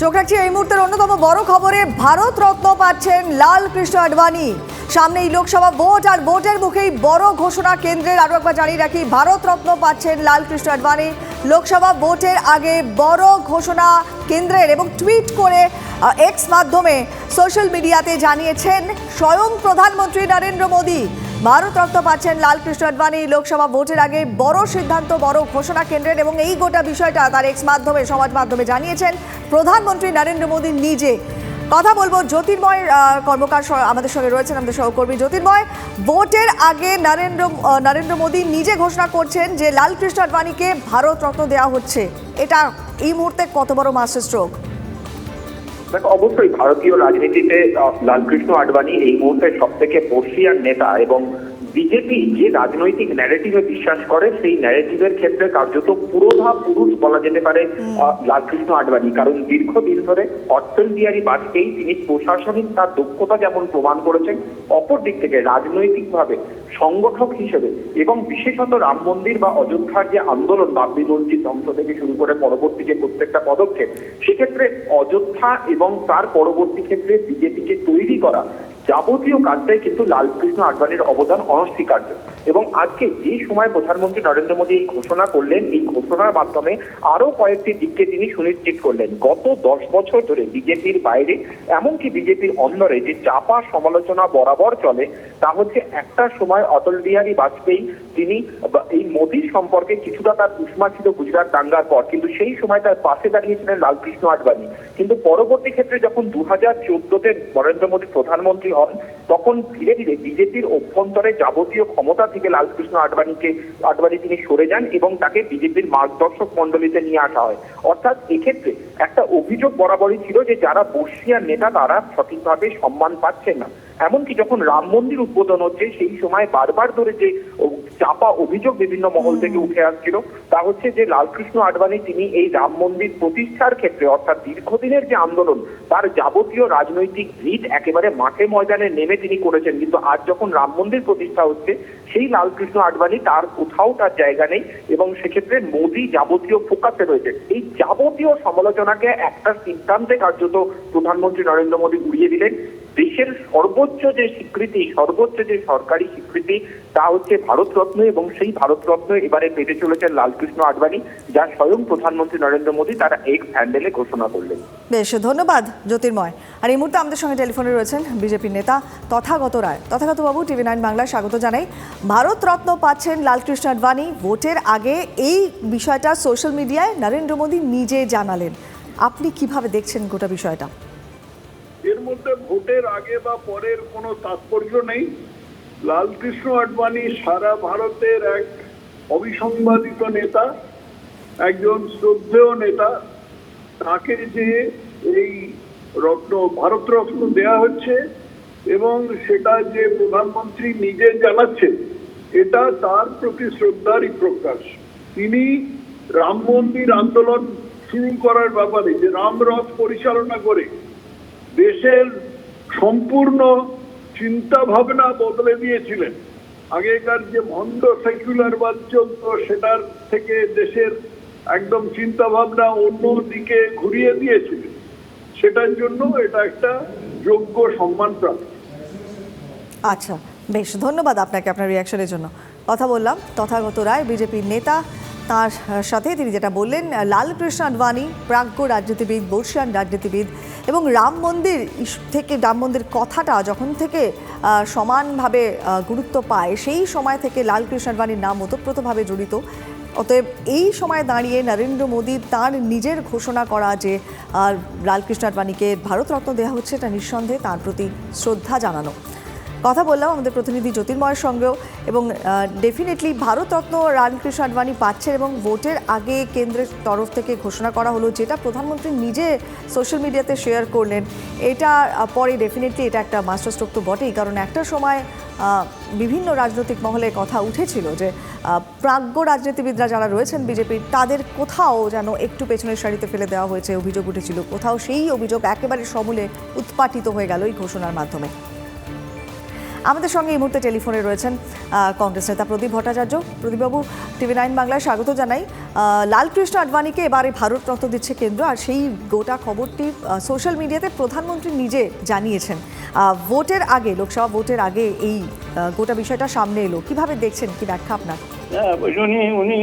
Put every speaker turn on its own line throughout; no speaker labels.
চোখ রাখছি এই মুহূর্তের অন্যতম বড় খবরে ভারত রত্ন পাচ্ছেন লাল কৃষ্ণ আডবাণী। সামনে এই লোকসভা ভোট, আর ভোটের মুখেই বড় ঘোষণা কেন্দ্রের। আরও একবার জানিয়ে রাখি ভারত রত্ন পাচ্ছেন লাল কৃষ্ণ আডবাণী। লোকসভা ভোটের আগে বড় ঘোষণা কেন্দ্রের এবং টুইট করে এক্স মাধ্যমে সোশ্যাল মিডিয়াতে জানিয়েছেন, স্বয়ং প্রধানমন্ত্রী নরেন্দ্র মোদী। ভারত রত্ন পাচ্ছেন লালকৃষ্ণ আডবাণী লোকসভা ভোটের আগে বড় সিদ্ধান্ত, বড় ঘোষণা কেন্দ্রের এবং এই গোটা বিষয়টা তার এক্স মাধ্যমে, সমাজ মাধ্যমে জানিয়েছেন প্রধানমন্ত্রী নরেন্দ্র মোদী নিজে। কথা বলব জ্যোতির্ময় কর্মকার আমাদের সঙ্গে রয়েছেন আমাদের সহকর্মী জ্যোতির্ময়। ভোটের আগে নরেন্দ্র নরেন্দ্র মোদী নিজে ঘোষণা করছেন যে লালকৃষ্ণ আডবাণীকে ভারত রত্ন দেওয়া হচ্ছে। এটা এই মুহূর্তে কত বড় মাস্টার স্ট্রোক
দেখো অবশ্যই ভারতীয় রাজনীতিতে লালকৃষ্ণ আডবাণী এই মুহূর্তে সব থেকে বর্ষিয়ার নেতা এবং বিজেপি যে রাজনৈতিক ন্যারেটিভে বিশ্বাস করে সেই ন্যারেটিভের ক্ষেত্রে কার্যত পুরোধা পুরুষ বলা যেতে পারে লালকৃষ্ণ আডবাণী। কারণ দীর্ঘদিন ধরে অটল বিহারী বাজপেয়ী তিনি প্রশাসনিক তার দক্ষতা যেমন প্রমাণ করেছেন অপর দিক থেকে রাজনৈতিকভাবে সংগঠক হিসেবে এবং বিশেষত রাম মন্দির বা অযোধ্যার যে আন্দোলন বাবরি মসজিদ ধ্বংস থেকে শুরু করে পরবর্তী যে প্রত্যেকটা পদক্ষেপ সেক্ষেত্রে অযোধ্যা এবং তার পরবর্তী ক্ষেত্রে বিজেপিকে তৈরি করা যাবতীয় কাজটাই কিন্তু লালকৃষ্ণ আডবাণীর অবদান অনস্বীকার্য। এবং আজকে যে সময় প্রধানমন্ত্রী নরেন্দ্র মোদী এই ঘোষণা করলেন, এই ঘোষণার মাধ্যমে আরও কয়েকটি দিককে তিনি সুনিশ্চিত করলেন। গত দশ বছর ধরে বিজেপির বাইরে, এমনকি বিজেপির অন্দরে যে চাপা সমালোচনা বরাবর চলে, তা হচ্ছে একটা সময় অটল বিহারী বাজপেয়ী তিনি এই মোদীর সম্পর্কে কিছুটা তার উষ্মা ছিল গুজরাট দাঙ্গার পর, কিন্তু সেই সময় তার পাশে দাঁড়িয়েছিলেন লালকৃষ্ণ আডবাণী। কিন্তু পরবর্তী ক্ষেত্রে যখন দু হাজার চোদ্দতে নরেন্দ্র মোদী প্রধানমন্ত্রী হন, তখন ধীরে ধীরে বিজেপির অভ্যন্তরে যাবতীয় ক্ষমতা থেকে লালকৃষ্ণ আডবাণীকে, আডবাণী তিনি সরে যান এবং তাকে বিজেপির মার্গদর্শক মন্ডলীতে নিয়ে আসা হয়। অর্থাৎ এক্ষেত্রে একটা অভিযোগ বরাবরই ছিল যে যারা বর্ষিয়ার নেতা তারা সঠিকভাবে সম্মান পাচ্ছেন না। এমনকি যখন রাম মন্দির উদ্বোধন হচ্ছে সেই সময় বারবার ধরে যে চাপা অভিযোগ বিভিন্ন মহল থেকে উঠে আসছিল তা হচ্ছে যে লালকৃষ্ণ আডবাণী তিনি এই রাম মন্দির প্রতিষ্ঠার ক্ষেত্রে অর্থাৎ দীর্ঘদিনের যে আন্দোলন তার যাবতীয় রাজনৈতিক ভিত একেবারে মাঠে ময়দানে নেমে তিনি করেছেন। কিন্তু আজ যখন রাম মন্দির প্রতিষ্ঠা হচ্ছে সেই লালকৃষ্ণ আডবাণী তার কোথাও তার জায়গা নেই এবং সেক্ষেত্রে মোদী যাবতীয় ফোকাসে রয়েছে। এই যাবতীয় সমালোচনাকে একটা সিদ্ধান্তে কার্যত প্রধানমন্ত্রী নরেন্দ্র মোদী উড়িয়ে দিলেন। দেশের সর্বোচ্চ যে স্বীকৃতি, সর্বোচ্চ যে সরকারি স্বীকৃতি, তা হচ্ছে ভারতরত্ন এবং সেই ভারতরত্ন এবারে পেতে চলেছেন লালকৃষ্ণ আডবাণী, যা স্বয়ং প্রধানমন্ত্রী নরেন্দ্র মোদী তারা এক্স হ্যান্ডেলে ঘোষণা করলেন।
বেশ, ধন্যবাদ জ্যোতির্ময়। আর এই মুহূর্তে আমাদের সঙ্গে টেলিফোনে রয়েছেন বিজেপির নেতা তথাগত রায়। তথাগত বাবু, টিভি নাইন বাংলায় স্বাগত জানাই। ভারতরত্ন পাচ্ছেন লালকৃষ্ণ আডবাণী। ভোটের আগে এই বিষয়টা সোশ্যাল মিডিয়ায় নরেন্দ্র মোদী নিজে জানালেন। আপনি কীভাবে দেখছেন গোটা বিষয়টা?
এর মধ্যে ভোটের আগে বা পরের কোনো তাৎপর্য নেই। লালকৃষ্ণ আডবাণী সারা ভারতের এক অবিসংবাদিত নেতা, একজন শ্রদ্ধেয় নেতা, তাকে যে এই রত্ন ভারতরত্ন দেয়া হচ্ছে এবং সেটা যে প্রধানমন্ত্রী নিজে জানাচ্ছেন, এটা তার প্রতি শ্রদ্ধারই প্রকাশ। তিনি রাম মন্দির আন্দোলন শুরু করার ব্যাপারে যে রামরথ পরিচালনা করে দেশের সম্পূর্ণ চিন্তা ভাবনা বদলে দিয়েছিলেন। আগেকার যে ভণ্ড সেকুলারবাদ চলত, সেটার থেকে দেশের একদম চিন্তা ভাবনা অন্য দিকে ঘুরিয়ে দিয়েছিলেন। সেটার জন্য এটা একটা যোগ্য সম্মান প্রাপ্ত।
আচ্ছা বেশ, ধন্যবাদ আপনাকে আপনার রিয়াকশনের জন্য। কথা বললাম তথাগত রায়, বিজেপির নেতা তার সাথে তিনি যেটা বললেন লালকৃষ্ণ আডবাণী, প্রাজ্ঞ রাজনীতিবিদ, বর্ষিয়ান রাজনীতিবিদ এবং রাম মন্দির থেকে রাম মন্দির কথাটা যখন থেকে সমানভাবে গুরুত্ব পায়, সেই সময় থেকে লালকৃষ্ণ আডবাণীর নাম ওতপ্রোতভাবে জড়িত। অতএব এই সময় দাঁড়িয়ে নরেন্দ্র মোদী তার নিজের ঘোষণা করা যে লালকৃষ্ণ আডবাণীকে ভারতরত্ন দেওয়া হচ্ছে, এটা নিঃসন্দেহে তার প্রতি শ্রদ্ধা জানানো। কথা বললাম আমাদের প্রতিনিধি জ্যোতির্ময়ের সঙ্গেও এবং ডেফিনেটলি ভারতরত্ন রামকৃষ্ণ আডবাণী পাচ্ছেন এবং ভোটের আগে কেন্দ্রের তরফ থেকে ঘোষণা করা হলো যেটা প্রধানমন্ত্রী নিজে সোশ্যাল মিডিয়াতে শেয়ার করলেন। এটা পরে ডেফিনেটলি এটা একটা মাস্টার স্ট্রোক তো বটেই, কারণ একটা সময় বিভিন্ন রাজনৈতিক মহলে কথা উঠেছিল যে প্রাজ্ঞ রাজনীতিবিদরা যারা রয়েছেন বিজেপির তাদের কোথাও যেন একটু পেছনের সারিতে ফেলে দেওয়া হয়েছে, অভিযোগ উঠেছিল। কোথাও সেই অভিযোগ একেবারে সমূলে উৎপাটিত হয়ে গেল এই ঘোষণার মাধ্যমে। আমাদের সঙ্গে এই মুহূর্তে টেলিফোনে রয়েছেন কংগ্রেস নেতা প্রদীপ ভট্টাচার্য। প্রদীপবাবু টিভি নাইন বাংলায় স্বাগত জানাই। লালকৃষ্ণ আডবাণীকে এবারে ভারত ভারতরত্ন দিচ্ছে কেন্দ্র আর সেই গোটা খবরটি সোশ্যাল মিডিয়াতে প্রধানমন্ত্রী নিজে জানিয়েছেন। ভোটের আগে লোকসভা ভোটের আগে এই গোটা বিষয়টা সামনে এলো। কীভাবে দেখছেন? কি ব্যাখ্যা আপনার?
হ্যাঁ উনি উনি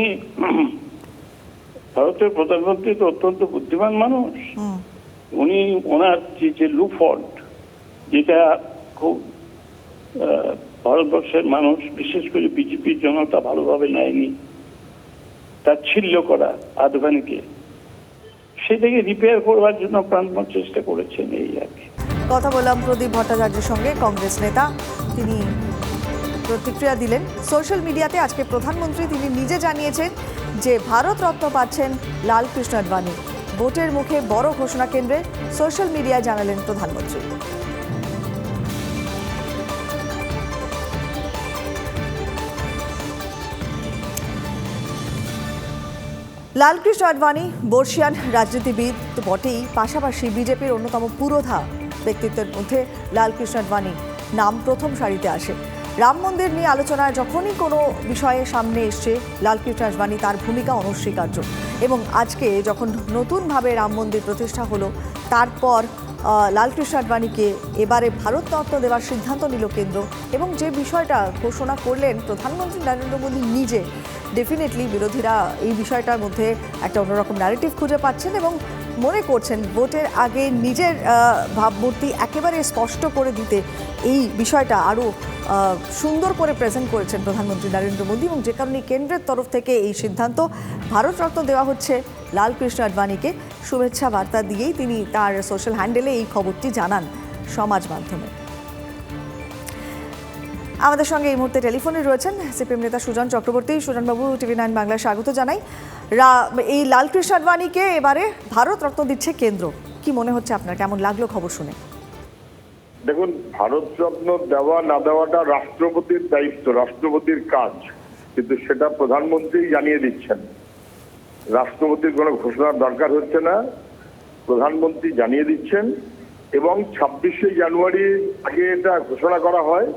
ভারতের প্রধানমন্ত্রী তো অত্যন্ত বুদ্ধিমান মানুষ। উনি ওনার যে লুফল্ট যেটা খুব ভারতবর্ষের মানুষ, বিশেষ করে বিজেপির জনতা ভালোভাবে নেয়নি। তাচ্ছিল্য করা আদবানিকে সেটাকে রিপেয়ার করবার জন্য প্রাণপণ চেষ্টা করেছেন এই আর কি।
কথা বললাম প্রদীপ ভট্টাচার্যের সঙ্গে, কংগ্রেস নেতা। তিনি প্রতিক্রিয়া দিলেন। সোশ্যাল মিডিয়াতে আজকে প্রধানমন্ত্রী তিনি নিজে জানিয়েছেন যে, ভারত রত্ন পাচ্ছেন লালকৃষ্ণ আডবাণী ভোটের মুখে বড় ঘোষণা কেন্দ্রে সোশ্যাল মিডিয়ায় জানালেন প্রধানমন্ত্রী। লালকৃষ্ণ আডবাণী বর্ষিয়ান রাজনীতিবিদ তো বটেই। পাশাপাশি বিজেপির অন্যতম পুরোধা ব্যক্তিত্বের মধ্যে লালকৃষ্ণ আডবাণী নাম প্রথম সারিতে আসে। রাম মন্দির নিয়ে আলোচনায় যখনই কোনো বিষয়ে সামনে এসছে লালকৃষ্ণ আডবাণী তার ভূমিকা অনস্বীকার্য। এবং আজকে যখন নতুনভাবে রাম মন্দির প্রতিষ্ঠা হলো, তারপর লালকৃষ্ণ আডবাণীকে এবারে ভারত ভারতরত্ন দেওয়ার সিদ্ধান্ত নিল কেন্দ্র এবং যে বিষয়টা ঘোষণা করলেন প্রধানমন্ত্রী নরেন্দ্র মোদী নিজে ডেফিনেটলি বিরোধীরা এই বিষয়টার মধ্যে একটা অন্যরকম ন্যারেটিভ খুঁজে পাচ্ছেন এবং মনে করছেন ভোটের আগে নিজের ভাবমূর্তি একেবারে স্পষ্ট করে দিতে এই বিষয়টা আরও সুন্দর করে প্রেজেন্ট করেছেন প্রধানমন্ত্রী নরেন্দ্র মোদী এবং যে কারণে কেন্দ্রের তরফ থেকে এই সিদ্ধান্ত ভারতরত্ন দেওয়া হচ্ছে লালকৃষ্ণ আডবাণীকে। শুভেচ্ছা বার্তা দিয়েই তিনি তার সোশ্যাল হ্যান্ডেলে এই খবরটি জানান সমাজ মাধ্যমে। আমাদের সঙ্গে এই মুহূর্তে টেলিফোনে রয়েছেন সিপিএম নেতা সুজন চক্রবর্তী। সুজনবাবু, টিভি নাইন বাংলায় স্বাগত জানাই। এই লালকৃষ্ণ আডবাণীকে এবারে ভারত রত্ন দিচ্ছে কেন্দ্র। কি মনে হচ্ছে আপনার? কেমন লাগল খবর শুনে?
দেখুন ভারতরত্ন দেওয়া, না দেওয়াটা রাষ্ট্রপতির দায়িত্ব, রাষ্ট্রপতির কাজ। কিন্তু সেটা প্রধানমন্ত্রী জানিয়ে দিচ্ছেন। রাষ্ট্রপতির কোনো ঘোষণার দরকার হচ্ছে না। প্রধানমন্ত্রী জানিয়ে দিচ্ছেন এবং ছাব্বিশে জানুয়ারি আগে এটা ঘোষণা করা হয়।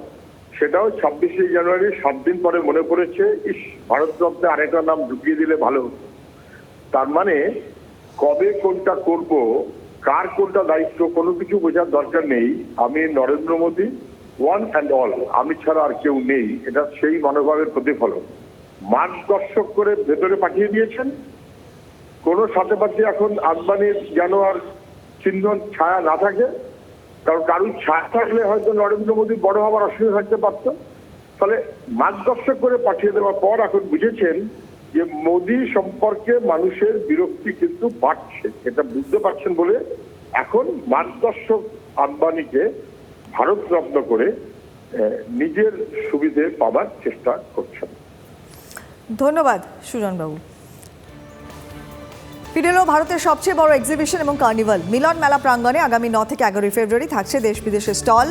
সেটাও ছাব্বিশে জানুয়ারি, সাত দিন পরে মনে পড়েছে, ইস ভারতরত্নে আরেকটা নাম ঢুকিয়ে দিলে ভালো হতো। তার মানে কবে কোনটা করব, কার কোনটা দায়িত্ব, কোনো কিছু বোঝার দরকার নেই। আমি Narendra Modi one and all আমি ছাড়া আর কেউ নেই। এটা সেই মনোভাবের প্রতিফলন। মার্চ দর্শক করে ভেতরে পাঠিয়ে দিয়েছেন। কোনো সাথে পাচ্ছে এখন আদবানির যেন আর চিহ্ন ছায়া না থাকে। কারণ কারুর ছায়া থাকলে হয়তো নরেন্দ্র মোদী বড় হবার অসুবিধা থাকতে পারত। ফলে মার্গদর্শক করে পাঠিয়ে দেওয়ার পর এখন বুঝেছেন যে মোদী সম্পর্কে মানুষের বিরক্তি কিন্তু বাড়ছে। এটা বুঝতে পারছেন বলে এখন মার্গদর্শক আম্বানিকে ভারত রত্ন করে নিজের সুবিধে পাবার চেষ্টা করছেন।
ধন্যবাদ সুজনবাবু। ফিরে ভারতের সবচেয়ে বড় এক্সিবিশন এবং কার্নিভাল মিলন মেলা প্রাঙ্গণে আগামী ন থেকে এগারোই ফেব্রুয়ারি থাকছে দেশ বিদেশের stall.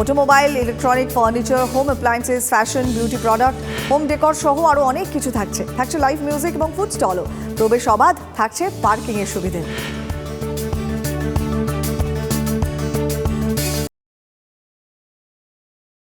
Automobile electronic furniture home appliances fashion beauty product home decor সহ আরও অনেক কিছু থাকছে। থাকছে লাইভ মিউজিক এবং ফুড স্টলও প্রবেশ অবাধ, থাকছে পার্কিংয়ের সুবিধে।